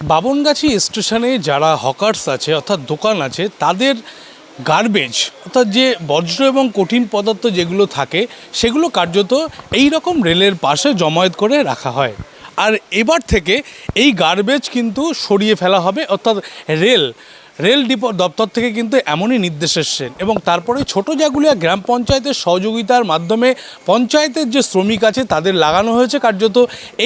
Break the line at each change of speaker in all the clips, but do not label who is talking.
বাবনগাছি স্টেশনে যারা হকার্স আছে, অর্থাৎ দোকান আছে, তাদের গার্বেজ অর্থাৎ যে বজ্র এবং কঠিন পদার্থ যেগুলো থাকে, সেগুলো কার্যত এই রকম রেলের পাশে জমায়েত করে রাখা হয়। আর এবার থেকে এই গার্বেজ কিন্তু সরিয়ে ফেলা হবে, অর্থাৎ রেল রেল ডিপো দপ্তর থেকে কিন্তু এমনই নির্দেশ এসছেন এবং তারপরে ছোট জাগুলিয়া গ্রাম পঞ্চায়েতের সহযোগিতার মাধ্যমে পঞ্চায়েতের যে শ্রমিক আছে, তাদের লাগানো হয়েছে কার্যত।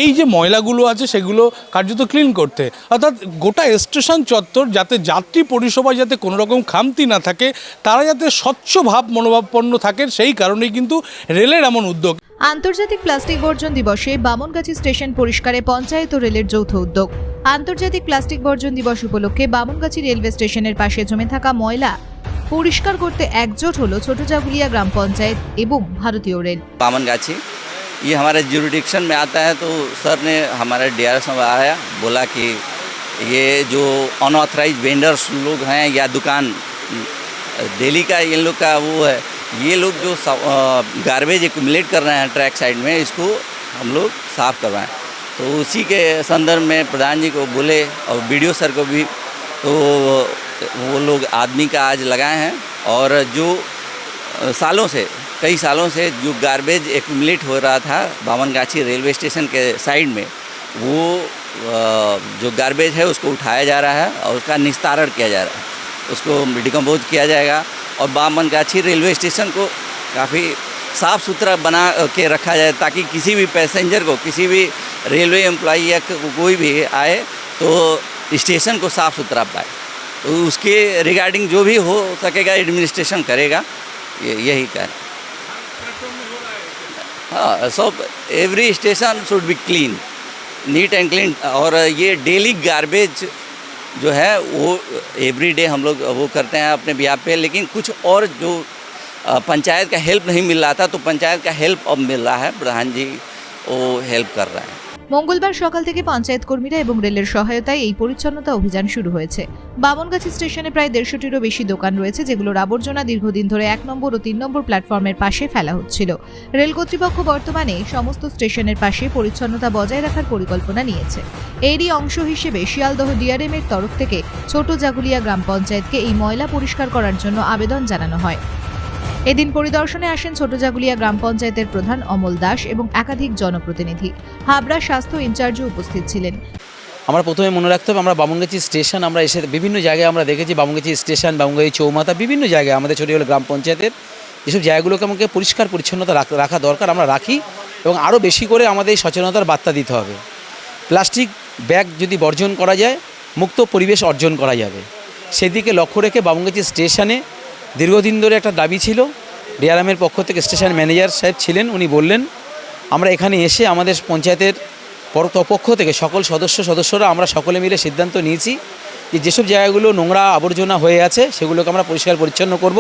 এই যে ময়লাগুলো আছে, সেগুলো কার্যত ক্লিন করতে। অর্থাৎ গোটা স্টেশন চত্বর যাতে যাত্রী পরিষেবা যাতে কোনো রকম খামতি না থাকে, তারা যাতে স্বচ্ছ ভাব মনোভাবপন্ন থাকে সেই কারণেই কিন্তু রেলের এমন উদ্যোগ।
আন্তর্জাতিক প্লাস্টিক বর্জন দিবসে বামনগাছি স্টেশন পরিষ্কারে পঞ্চায়েত ও রেলের যৌথ উদ্যোগ। আন্তর্জাতিক প্লাস্টিক বর্জন দিবস উপলক্ষে বামনগাছি রেলওয়ে স্টেশনের পাশে জমে থাকা ময়লা পরিষ্কার করতে একজোট হলো ছোট জাগুলিয়া গ্রাম পঞ্চায়েত এবং ভারতীয় রেল
बामन गाछी ये हमारे जुरिडिक्शन में आता है तो सर ने हमारे डी आर में आया बोला कि ये जो अनऑथराइज वेंडर्स लोग हैं या दुकान डेली का इन लोग का वो है ये लोग जो गार्बेज एकुमुलेट कर रहे हैं ट्रैक साइड में इसको हम लोग साफ़ करवाएं तो उसी के संदर्भ में प्रधान जी को बोले और बी सर को भी तो वो लोग आदमी का आज लगाए हैं और जो सालों से, कई सालों से जो गार्बेज एक्यूमुलेट हो रहा था बामनगाछी रेलवे स्टेशन के साइड में, वो जो गार्बेज है उसको उठाया जा रहा है और उसका निस्तारण किया जा रहा है। उसको डिकम्पोज किया जाएगा और बामनगाछी रेलवे स्टेशन को काफ़ी साफ़ सुथरा बना के रखा जाए ताकि किसी भी पैसेंजर को, किसी भी रेलवे एम्प्लॉई या कोई भी आए तो स्टेशन को साफ़ सुथरा पाए। तो उसके रिगार्डिंग जो भी हो सकेगा, एडमिनिस्ट्रेशन करेगा यही कह हाँ। सब every station should be clean neat and clean और ये डेली गार्बेज जो है, वो एवरी डे हम लोग वो करते हैं अपने बिहार पे, लेकिन कुछ और जो पंचायत का हेल्प नहीं मिल रहा था तो पंचायत का हेल्प अब मिल रहा है, प्रधान जी वो हेल्प कर रहे हैं।
মঙ্গলবার সকাল থেকে পঞ্চায়েত কর্মীরা এবং রেলের সহায়তায় এই পরিচ্ছন্নতা অভিযান শুরু হয়েছে। বামনগাছি স্টেশনে প্রায় দেড়শোটিরও বেশি দোকান রয়েছে, যেগুলোর আবর্জনা দীর্ঘদিন ধরে এক নম্বর ও তিন নম্বর প্ল্যাটফর্মের পাশে ফেলা হচ্ছিল। রেল কর্তৃপক্ষ বর্তমানে সমস্ত স্টেশনের পাশে পরিচ্ছন্নতা বজায় রাখার পরিকল্পনা নিয়েছে। এরই অংশ হিসেবে শিয়ালদহ ডিআরএম এর তরফ থেকে ছোট জাগুলিয়া গ্রাম পঞ্চায়েতকে এই ময়লা পরিষ্কার করার জন্য আবেদন জানানো হয়। এদিন পরিদর্শনে আসেন ছোট জাগুলিয়া গ্রাম পঞ্চায়েতের প্রধান অমল দাস এবং একাধিক জনপ্রতিনিধি। হাবড়া স্বাস্থ্য ইনচার্জও উপস্থিত ছিলেন।
আমরা প্রথমে মনে রাখতে হবে, আমরা বামুনগাছি স্টেশন, আমরা এসে বিভিন্ন জায়গায় আমরা দেখেছি বামুনগাছি স্টেশন, বামুনগাছি চৌমাথা, বিভিন্ন জায়গায় আমাদের ছোটো গ্রাম পঞ্চায়েতের। যেসব জায়গাগুলোকে আমাকে পরিষ্কার, পরিচ্ছন্নতা রাখ- দরকার, আমরা রাখি এবং আরও বেশি করে আমাদের সচেতনতার বার্তা দিতে হবে। প্লাস্টিক ব্যাগ যদি বর্জন করা যায়, মুক্ত পরিবেশ অর্জন করা যাবে। সেদিকে লক্ষ্য রেখে বামুনগাছি স্টেশনে দীর্ঘদিন ধরে একটা দাবি ছিল ডিআরএমের পক্ষ থেকে স্টেশন ম্যানেজার সাহেব ছিলেন, উনি বললেন, আমরা এখানে এসে আমাদের পঞ্চায়েতের পক্ষ থেকে সকল সদস্য সদস্যরা, আমরা সকলে মিলে সিদ্ধান্ত নিয়েছি যে যেসব জায়গাগুলো নোংরা আবর্জনা হয়ে আছে, সেগুলোকে আমরা পরিষ্কার পরিচ্ছন্ন করব।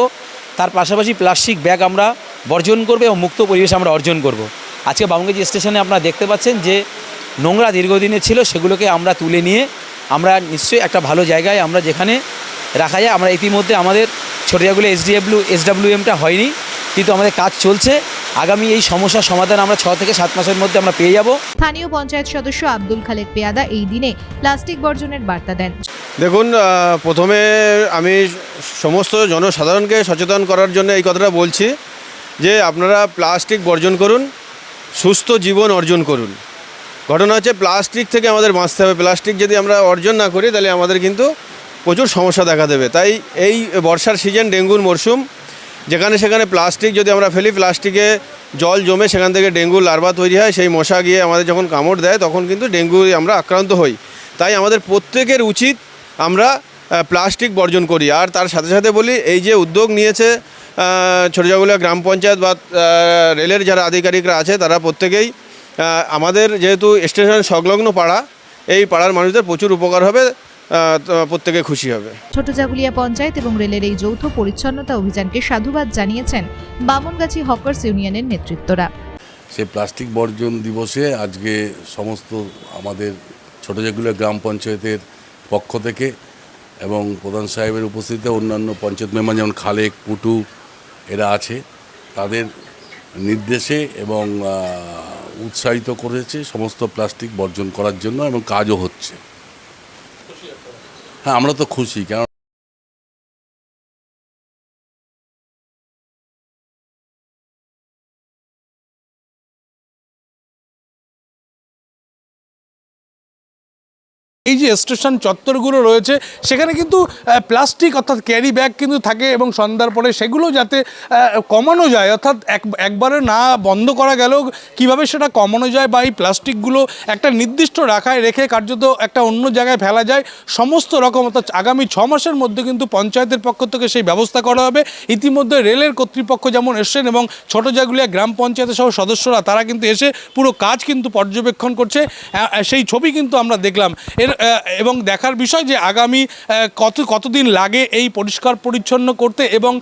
তার পাশাপাশি প্লাস্টিক ব্যাগ আমরা বর্জন করব এবং মুক্ত পরিবেশ আমরা অর্জন করব। আজকে বামুঙ্গি স্টেশনে আপনারা দেখতে পাচ্ছেন যে নোংরা দীর্ঘদিনের ছিল, সেগুলোকে আমরা তুলে নিয়ে আমরা নিশ্চয়ই একটা ভালো জায়গায় আমরা যেখানে রাখা যায়, আমরা ইতিমধ্যে আমাদের ছোটিয়াগুলো এসডিএফলু এসডাব্লিউএমটা হয়নি কিন্তু আমাদের কাজ চলছে। আগামী এই সমস্যার সমাধান আমরা ছ থেকে সাত মাসের মধ্যে আমরা পেয়ে যাব।
স্থানীয় পঞ্চায়েত সদস্য আব্দুল খালেক পেয়াদা এই দিনে প্লাস্টিক বর্জনের বার্তা দেন।
দেখুন প্রথমে আমি সমস্ত জনসাধারণকে সচেতন করার জন্য এই কথাটা বলছি যে আপনারা প্লাস্টিক বর্জন করুন সুস্থ জীবন অর্জন করুন। ঘটনা হচ্ছে প্লাস্টিক থেকে আমাদের বাঁচতে হবে। প্লাস্টিক যদি আমরা অর্জন না করি তাহলে আমাদের কিন্তু প্রচুর সমস্যা দেখা দেবে। তাই এই বর্ষার সিজন ডেঙ্গুর মরশুম যেখানে সেখানে প্লাস্টিক যদি আমরা ফেলি প্লাস্টিকে জল জমে সেখান থেকে ডেঙ্গু লার্ভা তৈরি হয়, সেই মশা গিয়ে আমাদের যখন কামড় দেয়, তখন কিন্তু ডেঙ্গু আমরা আক্রান্ত হই। তাই আমাদের প্রত্যেকের উচিত আমরা প্লাস্টিক বর্জন করি। আর তার সাথে সাথে বলি, এই যে উদ্যোগ নিয়েছে ছোটজাগুলা গ্রাম পঞ্চায়েত বা রেলের যারা আধিকারিকরা আছে, তারা প্রত্যেকেই আমাদের যেহেতু স্টেশন সংলগ্ন পাড়া, এই পাড়ার মানুষদের প্রচুর উপকার হবে। প্রত্যেকে খুশি হবে।
ছোট জাগুলিয়া পঞ্চায়েত এবং রেলের এই যৌথ পরিচ্ছন্নতা অভিযানকে সাধুবাদ জানিয়েছেন বামনগাছি হকার্স ইউনিয়নের নেতৃত্বরা।
সে প্লাস্টিক বর্জন দিবসে আজকে সমস্ত আমাদের ছোট যেগুলো গ্রাম পঞ্চায়েতের পক্ষ থেকে এবং প্রধান সাহেবের উপস্থিতিতে অন্যান্য পঞ্চায়েত মেম্বার যেমন খালেক পুটু এরা আছে তাদের নির্দেশে এবং উৎসাহিত করেছে সমস্ত প্লাস্টিক বর্জন করার জন্য এবং কাজও হচ্ছে। হ্যাঁ আমরা তো খুশি কারণ
এই যে স্টেশন চত্বরগুলো রয়েছে, সেখানে কিন্তু প্লাস্টিক অর্থাৎ ক্যারি ব্যাগ কিন্তু থাকে এবং সন্ধ্যার পরে সেগুলো যাতে কমানো যায়, অর্থাৎ এক, একবারে না বন্ধ করা গেলেও কীভাবে সেটা কমানো যায় বা এই প্লাস্টিকগুলো একটা নির্দিষ্ট রাখায় রেখে কার্যত একটা অন্য জায়গায় ফেলা যায়, সমস্ত রকম, অর্থাৎ আগামী ছ মাসের মধ্যে কিন্তু পঞ্চায়েতের পক্ষ থেকে সেই ব্যবস্থা করা হবে। ইতিমধ্যে রেলের কর্তৃপক্ষ যেমন এসছেন এবং ছোট জাগুলিয়া গ্রাম পঞ্চায়েতের সহ সদস্যরা, তারা কিন্তু এসে পুরো কাজ কিন্তু পর্যবেক্ষণ করছে। সেই ছবি কিন্তু আমরা দেখলাম। এর এবং দেখার বিষয় যে আগামী কত, কতদিন লাগে এই পরিষ্কার পরিচ্ছন্ন করতে এবং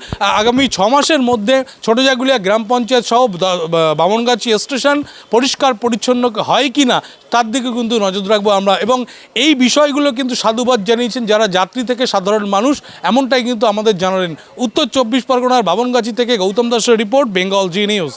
আগামী ছ মাসের মধ্যে ছোট জাগুলিয়া গ্রাম পঞ্চায়েত সহ বামনগাছি স্টেশন পরিষ্কার পরিচ্ছন্ন হয় কি না তার দিকে কিন্তু নজর রাখব আমরা। এবং এই বিষয়গুলো কিন্তু সাধুবাদ জানিয়েছেন যারা যাত্রী থেকে সাধারণ মানুষ, এমনটাই কিন্তু আমাদের জানালেন উত্তর চব্বিশ পরগনার বামনগাছি থেকে গৌতম দাসের রিপোর্ট, বেঙ্গল জি নিউজ।